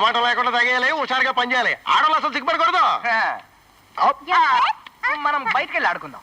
మొమాటం లేకుండా తగేయాలి హుషారుగా పనిచేయాలి ఆడవాళ్ళు అసలు సిగ్గుపడకూడదు. ఆ, మనం బయటికి వెళ్ళి ఆడుకుందాం